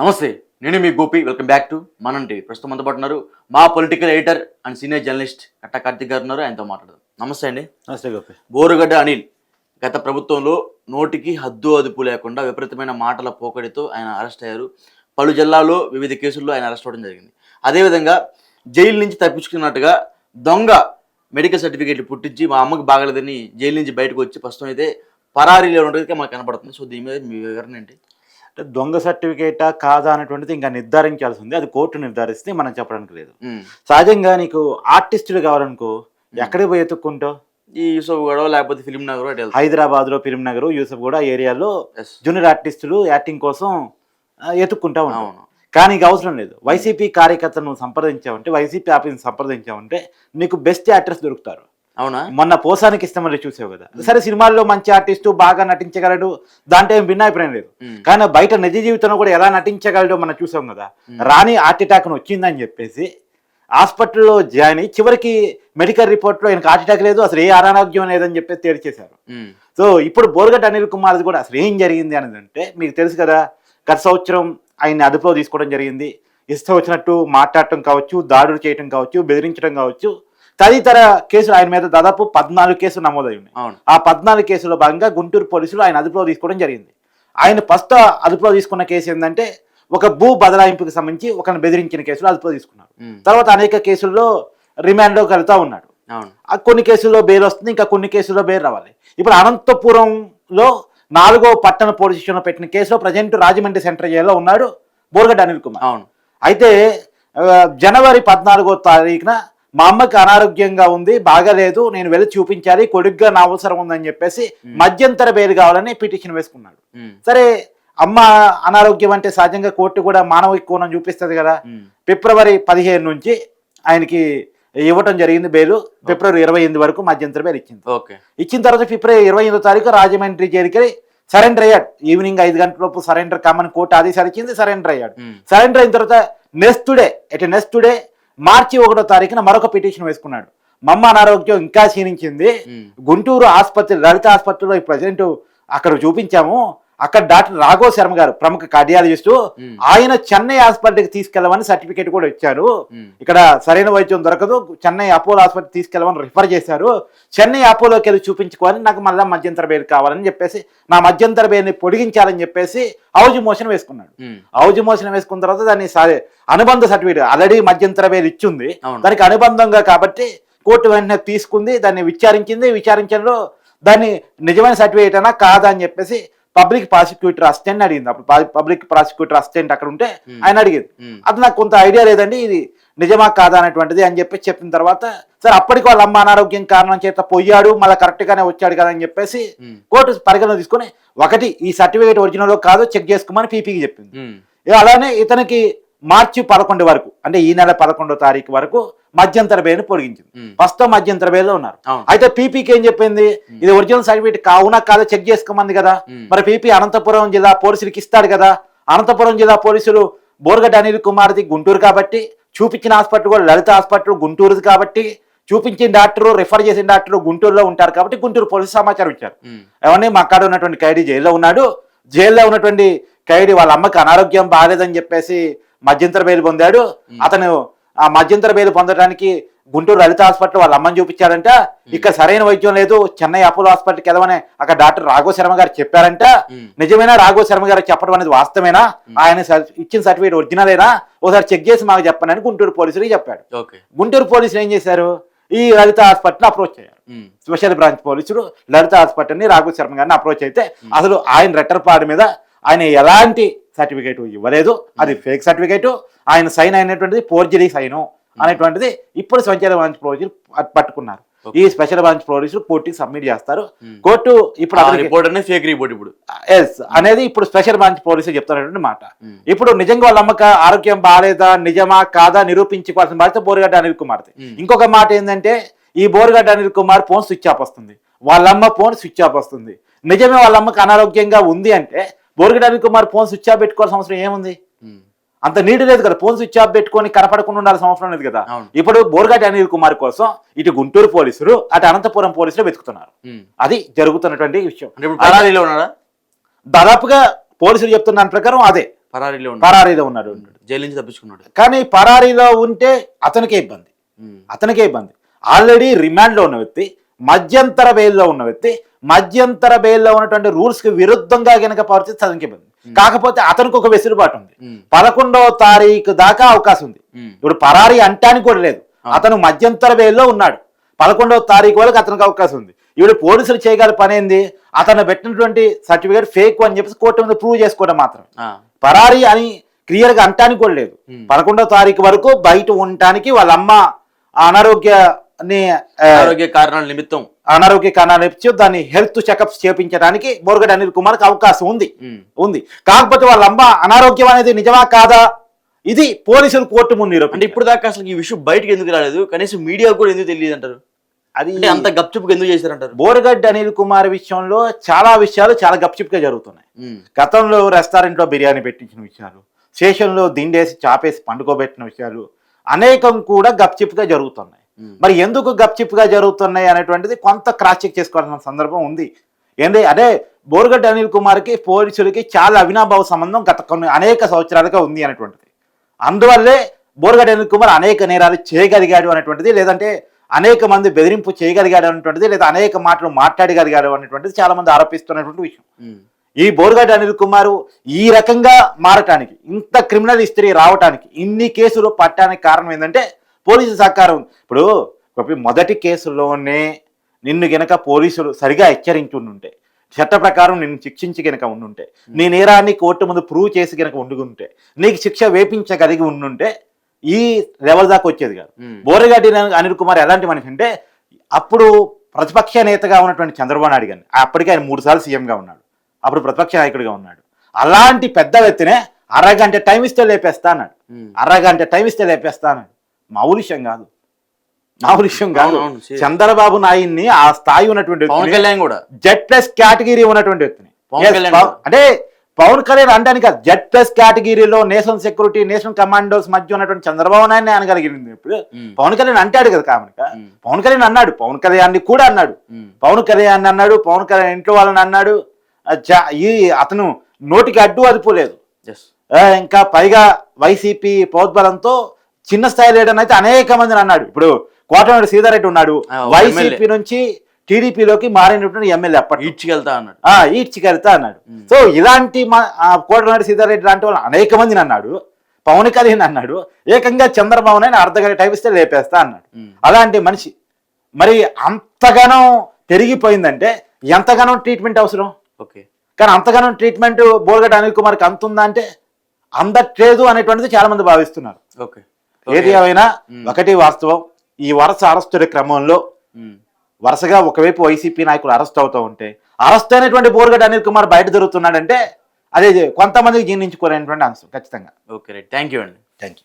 నమస్తే నేను మీ గోపి. వెల్కమ్ బ్యాక్ టు మనంటి ప్రస్తుతం మనతో పాటు ఉన్నారు మా political editor and senior journalist Katta Karthik garu ఉన్నారు. ఆయనతో మాట్లాడదాం. నమస్తే అండి. నమస్తే గోపి. బోరుగడ్డ అనిల్ గత ప్రభుత్వంలో నోటికి హద్దు అదుపు లేకుండా విపరీతమైన మాటల పోకడితో ఆయన అరెస్ట్ అయ్యారు. పలు జిల్లాల్లో వివిధ కేసుల్లో ఆయన అరెస్ట్ అవ్వడం జరిగింది. అదేవిధంగా జైలు నుంచి తప్పించుకున్నట్టుగా దొంగ మెడికల్ సర్టిఫికేట్లు పుట్టించి మా అమ్మకి బాగలేదని జైలు నుంచి బయటకు వచ్చి ప్రస్తుతం అయితే పరారీలో ఉండేది మాకు కనపడుతుంది. సో దీని మీద మీ వివరణ ఏంటి? అంటే దొంగ సర్టిఫికేటా కాదా అనేటువంటిది ఇంకా నిర్ధారించాల్సి ఉంది. అది కోర్టు నిర్ధారిస్తే మనం చెప్పడానికి లేదు. సహజంగా నీకు ఆర్టిస్టులు కావాలనుకో ఎక్కడికి పోయి ఎత్తుక్కుంటావు? ఈ యూసఫ్ గొడవ లేకపోతే ఫిలిం నగర్ అటు హైదరాబాద్లో నగర్ యూసఫ్ కూడా ఏరియాలో. జూనియర్ ఆర్టిస్టులు యాక్టింగ్ కోసం ఎత్తుక్కుంటా అవును. కానీ నీకు అవసరం లేదు. వైసీపీ కార్యకర్తను సంప్రదించావంటే వైసీపీ ఆఫీస్ని సంప్రదించావంటే నీకు బెస్ట్ యాక్టర్స్ దొరుకుతారు. అవునా? మొన్న పోసానికి ఇష్టమని చూసావు కదా. సరే సినిమాల్లో మంచి ఆర్టిస్టు బాగా నటించగలడు దాంట్లో ఏం భిన్నాభిప్రాయం లేదు. కానీ బయట నిజ జీవితంలో కూడా ఎలా నటించగలడో మనం చూసాం కదా. రాని హార్ట్ అటాక్ వచ్చిందని చెప్పేసి హాస్పిటల్లో జాయిన్ అయ్యి చివరికి మెడికల్ రిపోర్ట్లో ఆయనకు హార్ట్ అటాక్ లేదు అసలు ఏ అనారోగ్యం లేదని చెప్పేసి తేల్చేశారు. సో ఇప్పుడు బోరగడ్డ అనిల్ కుమార్ది కూడా అసలు ఏం జరిగింది అనేది అంటే మీకు తెలుసు కదా గత సంవత్సరం ఆయన్ని అదుపులో తీసుకోవడం జరిగింది. ఇష్టం వచ్చినట్టు మాట్లాడటం కావచ్చు దాడులు చేయటం కావచ్చు బెదిరించడం కావచ్చు. తదితర కేసులు ఆయన మీద దాదాపు పద్నాలుగు కేసులు నమోదై ఉన్నాయి. ఆ పద్నాలుగు కేసులో భాగంగా గుంటూరు పోలీసులు ఆయన అదుపులో తీసుకోవడం జరిగింది. ఆయన ఫస్ట్ అదుపులో తీసుకున్న కేసు ఏంటంటే ఒక భూ బదలాయింపుకి సంబంధించి ఒకరిని బెదిరించిన కేసులో అదుపులో తీసుకున్నారు. తర్వాత అనేక కేసుల్లో రిమాండ్లోకి వెళ్తా ఉన్నాడు. కొన్ని కేసుల్లో బెయిల్ వస్తుంది ఇంకా కొన్ని కేసుల్లో బెయిల్ రావాలి. ఇప్పుడు అనంతపురంలో నాలుగో పట్టణ పోలీస్ స్టేషన్లో పెట్టిన కేసులో ప్రజెంట్ రాజమండ్రి సెంట్రల్ జైల్లో ఉన్నాడు బోర్గడ్డ అనిల్ కుమార్. అవును. అయితే జనవరి పద్నాలుగో తారీఖున మా అమ్మకి అనారోగ్యంగా ఉంది బాగాలేదు నేను వెళ్ళి చూపించాలి కొడుగ్గా నా అవసరం ఉందని చెప్పేసి మధ్యంతర బెయిల్ కావాలని పిటిషన్ వేసుకున్నాడు. సరే అమ్మ అనారోగ్యం అంటే సహజంగా కోర్టు కూడా మానవ కోణం చూపిస్తుంది కదా. ఫిబ్రవరి పదిహేను నుంచి ఆయనకి ఇవ్వటం జరిగింది బెయిల్. ఫిబ్రవరి ఇరవై ఎనిమిది వరకు మధ్యంతర బెయిల్ ఇచ్చింది. ఇచ్చిన తర్వాత ఫిబ్రవరి ఇరవై ఎనిమిదో తారీఖు రాజమండ్రి జైలుకి సరెండర్ అయ్యాడు. ఈవినింగ్ ఐదు గంటలలోపు సరెండర్ కమ్మని కోర్టు ఆదేశాలు ఇచ్చింది సరెండర్ అయ్యాడు. సరెండర్ అయిన తర్వాత next day at next day మార్చి ఒకటో తారీఖున మరొక పిటిషన్ వేసుకున్నాడు. మమ్మ అనారోగ్యం ఇంకా క్షీణించింది. గుంటూరు ఆసుపత్రి లలిత ఆసుపత్రిలో ప్రజెంట్ అక్కడ చూపించాము. అక్కడ డాక్టర్ రాఘవ శర్మ గారు ప్రముఖ కార్డియాలజిస్టు. ఆయన చెన్నై హాస్పిటల్కి తీసుకెళ్ళమని సర్టిఫికేట్ కూడా ఇచ్చారు. ఇక్కడ సరైన వైద్యం దొరకదు చెన్నై అపోలో హాస్పిటల్ తీసుకెళ్ళమని రిఫర్ చేశారు చెన్నై అపోలోకి వెళ్ళి చూపించుకోవాలి నాకు మళ్ళీ మధ్యంతర బెయిల్ కావాలని చెప్పేసి నా మధ్యంతర బెయిల్ని పొడిగించాలని చెప్పేసి హౌజ్ మోషన్ వేసుకున్నాడు. హౌజ్ మోషన్ వేసుకున్న తర్వాత దాన్ని సరే అనుబంధ సర్టిఫికేట్ ఆల్రెడీ మధ్యంతర బెయిల్ ఇచ్చింది. దానికి అనుబంధంగా కాబట్టి కోర్టు వెంటనే తీసుకుంది దాన్ని విచారించింది విచారించడంలో దాన్ని నిజమైన సర్టిఫికేట్ అయినా కాదా అని చెప్పేసి పబ్లిక్ ప్రాసిక్యూటర్ అసిస్టెంట్ అడిగింది అప్పుడు పబ్లిక్ ప్రాసిక్యూటర్ అసిస్టెంట్ అక్కడ ఉంటే. ఆయన అడిగింది. అది నాకు కొంత ఐడియా లేదండి ఇది నిజమా కాదా అనేటువంటిది అని చెప్పి చెప్పిన తర్వాత సరే అప్పటికి వాళ్ళ అమ్మ అనారోగ్యం కారణం చేత పోయాడు మళ్ళీ కరెక్ట్ గానే వచ్చాడు కదా అని చెప్పేసి. కోర్టు పరిగణన తీసుకొని ఒకటి ఈ సర్టిఫికేట్ ఒరిజినల్ కాదో చెక్ చేసుకోమని పీపీకి చెప్పింది అలానే ఇతనికి మార్చి పదకొండు వరకు అంటే ఈ నెల పదకొండో తారీఖు వరకు మధ్యంతర బెయిల్ పొడిగించింది. ప్రస్తుతం మధ్యంతర బెయిల్లో ఉన్నారు. అయితే పీపీకి ఏం చెప్పింది? ఇది ఒరిజినల్ సర్టిఫికేట్ కావునా కాదో చెక్ చేసుకోమంది కదా. మరి పీపీ అనంతపురం జిల్లా పోలీసులకి ఇస్తాడు కదా. అనంతపురం జిల్లా పోలీసులు బోర్గడ్డ అనిల్ కుమార్ది గుంటూరు కాబట్టి చూపించిన హాస్పిటల్ కూడా లలిత హాస్పిటల్ గుంటూరుది కాబట్టి చూపించిన డాక్టర్ రిఫర్ చేసిన డాక్టర్ గుంటూరులో ఉంటారు కాబట్టి గుంటూరు పోలీసు సమాచారం ఇచ్చారు. ఏమన్నా మా కాడ ఉన్నటువంటి ఖైదీ జైల్లో ఉన్నాడు. జైల్లో ఉన్నటువంటి ఖైదీ వాళ్ళ అమ్మకి అనారోగ్యం బాగాలేదని చెప్పేసి మధ్యంతర బెయిల్ పొందాడు. అతను ఆ మధ్యంతర బెయిల్ పొందడానికి గుంటూరు లలిత హాస్పిటల్ వాళ్ళ అమ్మని చూపించాడంట. ఇక్కడ సరైన వైద్యం లేదు. చెన్నై అపోలో హాస్పిటల్కి వెళ్ళమని అక్కడ డాక్టర్ రాఘవ శర్మ గారు చెప్పారంట. నిజమేనా? రాఘవ శర్మ గారు చెప్పడం అనేది వాస్తవేనా? ఆయన ఇచ్చిన సర్టిఫికేట్ ఒరిజినలేనా? ఒకసారి చెక్ చేసి మాకు చెప్పండి అని గుంటూరు పోలీసులకు చెప్పాడు. గుంటూరు పోలీసులు ఏం చేశారు? ఈ లలిత హాస్పిటల్ అప్రోచ్ అయ్యారు. స్పెషల్ బ్రాంచ్ పోలీసులు లలిత హాస్పిటల్ని రాఘవ శర్మ గారిని అప్రోచ్ అయితే అసలు ఆయన రెట్టర్పాడు మీద ఆయన ఎలాంటి సర్టిఫికేట్ ఇవ్వలేదు. అది ఫేక్ సర్టిఫికేట్. ఆయన సైన్ అయినటువంటిది ఫోర్జరీ సైన్ అనేటువంటిది ఇప్పుడు స్పెషల్ బ్రాంచ్ పోలీసులు పట్- పట్టుకున్నారు. ఈ స్పెషల్ బ్రాంచ్ పోలీసులు కోర్టుకి సబ్మిట్ చేస్తారు. కోర్టు ఇప్పుడు రిపోర్ట్ అనేది ఫేక్ రిపోర్ట్ ఇప్పుడు. ఎస్. అనేది ఇప్పుడు స్పెషల్ బ్రాంచ్ పోలీసులు చెప్తున్నటువంటి మాట. ఇప్పుడు నిజంగా వాళ్ళ అమ్మక ఆరోగ్యం బాగాలేదా నిజమా కాదా నిరూపించుకోవాల్సిన బాధ్యత బోరుగడ్డ అనిల్ కుమార్తె ఉమ్. ఇంకొక మాట ఏంటంటే ఈ Borugadda Anil Kumar phone switch off వస్తుంది. వాళ్ళమ్మ ఫోన్ స్విచ్ ఆఫ్ వస్తుంది. నిజమే వాళ్ళ అమ్మకి అనారోగ్యంగా ఉంది అంటే Borugadda Kumar phone switch off పెట్టుకోవాల్సిన అవసరం ఏముంది. అంత నీడ్ లేదు కదా ఫోన్ స్విచ్ ఆఫ్ పెట్టుకొని కనపడకుండా ఉండాల్సిన అవసరం లేదు కదా. ఇప్పుడు బోరుగడ్డ అనిల్ కుమార్ కోసం ఇటు గుంటూరు పోలీసులు అటు అనంతపురం పోలీసులు వెతుకుతున్నారు. అది జరుగుతున్నటువంటి విషయం. పరారీలో ఉన్నాడా? దాదాపుగా పోలీసులు చెప్తున్న దాని ప్రకారం అదే. పరారీలో పరారీలో ఉన్నాడు. జైలు నుంచి తప్పించుకున్నాడు. కానీ పరారీలో ఉంటే అతనికే ఇబ్బంది. అతనికే ఇబ్బంది. ఆల్రెడీ రిమాండ్లో ఉన్న వ్యక్తి మధ్యంతర బెయిల్లో ఉన్న వ్యక్తి మధ్యంతర బెయిల్లో ఉన్నటువంటి రూల్స్కి విరుద్ధంగా గనక పరిస్థితి అతనికి ఇబ్బంది కాకపోతే అతనికి ఒక వెసులుబాటు ఉంది. పదకొండవ తారీఖు దాకా అవకాశం ఉంది. ఇప్పుడు పరారీ అంటానికి కూడా లేదు. అతను మధ్యంతర బెయిల్లో ఉన్నాడు. పదకొండవ తారీఖు వరకు అతనికి అవకాశం ఉంది. ఇప్పుడు పోలీసులు చేయగల పని ఏంది? అతను పెట్టినటువంటి సర్టిఫికేట్ ఫేక్ అని చెప్పేసి కోర్టు మీద ప్రూవ్ చేసుకోవడం మాత్రమే. ఆ. పరారీ అని క్లియర్గా అంటానికి కూడా లేదు. పదకొండవ తారీఖు వరకు బయట ఉండటానికి వాళ్ళ అమ్మ అనారోగ్యాన్ని ఆ, ఆరోగ్య కారణాల నిమిత్తం అనారోగ్య కారణాలు ఇచ్చి దాన్ని హెల్త్ చెకప్స్ చేపించడానికి బోరగడ్డ అనిల్ కుమార్కి అవకాశం ఉంది. ఉంది కాకపోతే వాళ్ళ అమ్మ అనారోగ్యం అనేది నిజమా కాదా ఇది పోలీసులు కోర్టు ముందు అంటే. ఇప్పుడు దాకా అసలు ఈ విషయం బయటకు ఎందుకు రాలేదు కనీసం మీడియా కూడా ఎందుకు తెలియదు అంటారు అది అంత గప్చుప్గా ఎందుకు చేశారంటారు బోరగడ్డ అనిల్ కుమార్ విషయంలో చాలా విషయాలు చాలా గప్చిప్గా జరుగుతున్నాయి. గతంలో రెస్టారెంట్లో బిర్యానీ పెట్టించిన విషయాలు స్టేషన్లో దిండేసి చాపేసి పండుకోబెట్టిన విషయాలు అనేకం కూడా గప్చిప్గా జరుగుతున్నాయి. మరి ఎందుకు గప్చిప్గా జరుగుతున్నాయి అనేటువంటిది కొంత క్రాస్ చెక్ చేసుకోవాల్సిన సందర్భం ఉంది. ఏంటి అదే బోరగడ్డ అనిల్ కుమార్కి పోలీసులకి చాలా అవినాభావ సంబంధం గత కొన్ని అనేక సంవత్సరాలుగా ఉంది అనేటువంటిది. అందువల్లే బోరగడ్డ అనిల్ కుమార్ అనేక నేరాలు చేయగలిగాడు అనేటువంటిది లేదంటే అనేక మంది బెదిరింపు చేయగలిగాడు అనేటువంటిది లేదా అనేక మాటలు మాట్లాడగలిగాడు అనేటువంటిది చాలా మంది ఆరోపిస్తున్నటువంటి విషయం. ఉమ్. ఈ బోర్గడ్డ అనిల్ కుమారు ఈ రకంగా మారటానికి ఇంత క్రిమినల్ హిస్టరీ రావటానికి ఇన్ని కేసులు పట్టడానికి కారణం ఏంటంటే పోలీసు సహకారం. ఇప్పుడు మొదటి కేసులోనే నిన్ను గనక పోలీసులు సరిగా హెచ్చరించుంటే చట్ట ప్రకారం నిన్ను శిక్షించి గనక ఉండుంటే నీ నేరాన్ని కోర్టు ముందు ప్రూవ్ చేసి గనక ఉండుకుంటే నీకు శిక్ష వేపించగలిగి ఉండుంటే ఈ లెవెల్ దాకా వచ్చేది కాదు. బోరగడ్డి అనిల్ కుమార్ ఎలాంటి మనిషి అంటే అప్పుడు ప్రతిపక్ష నేతగా ఉన్నటువంటి చంద్రబాబు నాయుడు గారిని అప్పటికే ఆయన మూడు సార్లు సీఎంగా ఉన్నాడు. అప్పుడు ప్రతిపక్ష నాయకుడిగా ఉన్నాడు. అలాంటి పెద్ద వ్యక్తినే అరగంట టైం ఇస్తే లేపేస్తా అన్నాడు. అరగంట టైం ఇస్తే లేపేస్తా అన్నాడు. మామూలు విషయం కాదు. మామూలు విషయం కాదు. చంద్రబాబు నాయుడిని ఆ స్థాయి ఉన్నటువంటి పవన్ కళ్యాణ్ కూడా. జెడ్ ప్లస్ కేటగిరీ ఉన్నటువంటి వ్యక్తిని. అంటే పవన్ కళ్యాణ్ అంటానికి కాదు. జెడ్ ప్లస్ కేటగిరీలో నేషనల్ సెక్యూరిటీ నేషనల్ కమాండోస్ మధ్య ఉన్నటువంటి చంద్రబాబు నాయుడిని అనగలిగింది ఇప్పుడు. పవన్ కళ్యాణ్ అంటాడు కదా కామనిక ఉమ్. పవన్ కళ్యాణ్ అన్నాడు. పవన్ కళ్యాణ్ కూడా అన్నాడు. పవన్ కళ్యాణ్ అన్నాడు. పవన్ కళ్యాణ్ ఇంట్లో వాళ్ళని అన్నాడు. ఈ అతను నోటికి అడ్డు అదుపు లేదు. Yes. ఆ, ఇంకా పైగా వైసీపీ ప్రోద్బలంతో చిన్న స్థాయి లీడర్ అయితే అనేక మందిని అన్నాడు. ఇప్పుడు కోటమిరెడ్డి సీతారెడ్డి ఉన్నాడు. వైసీపీ. నుంచి టీడీపీలోకి మారినటువంటి ఎమ్మెల్యే అప్పటి ఈడ్చికెళ్తా అన్నాడు. ఈడ్చికెళ్తా అన్నాడు. సో ఇలాంటి కోటమిరెడ్డి సీతారెడ్డి లాంటి వాళ్ళు అనేక మందిని అన్నాడు. పవన్ కళ్యాణ్ అన్నాడు. ఏకంగా చంద్రబాబు నాయుడు అర్ధ గంట టైం ఇస్తే లేపేస్తా అన్నాడు. అలాంటి మనిషి. మరి అంతగానో పెరిగిపోయిందంటే ఎంతగానో ట్రీట్మెంట్ అవసరం? ఓకే. కానీ అంతగానో ట్రీట్మెంట్ బోర్గడ్డ అనిల్ కుమార్కి అంతుందా అంటే అందట్లేదు అనేటువంటిది చాలా మంది భావిస్తున్నారు. ఓకే. ఏది ఏమైనా. ఒకటి వాస్తవం. ఈ వరుస అరెస్టుల క్రమంలో. వరుసగా ఒకవైపు వైసీపీ నాయకులు అరెస్ట్ అవుతూ ఉంటే అరెస్ట్ అయినటువంటి బోర్గడ్డ అనిల్ కుమార్ బయట దొరుకుతున్నాడంటే అదే కొంతమందికి జీర్ణించుకోలేనటువంటి అంశం ఖచ్చితంగా. Okay right. థ్యాంక్ యూ అండి. Thank you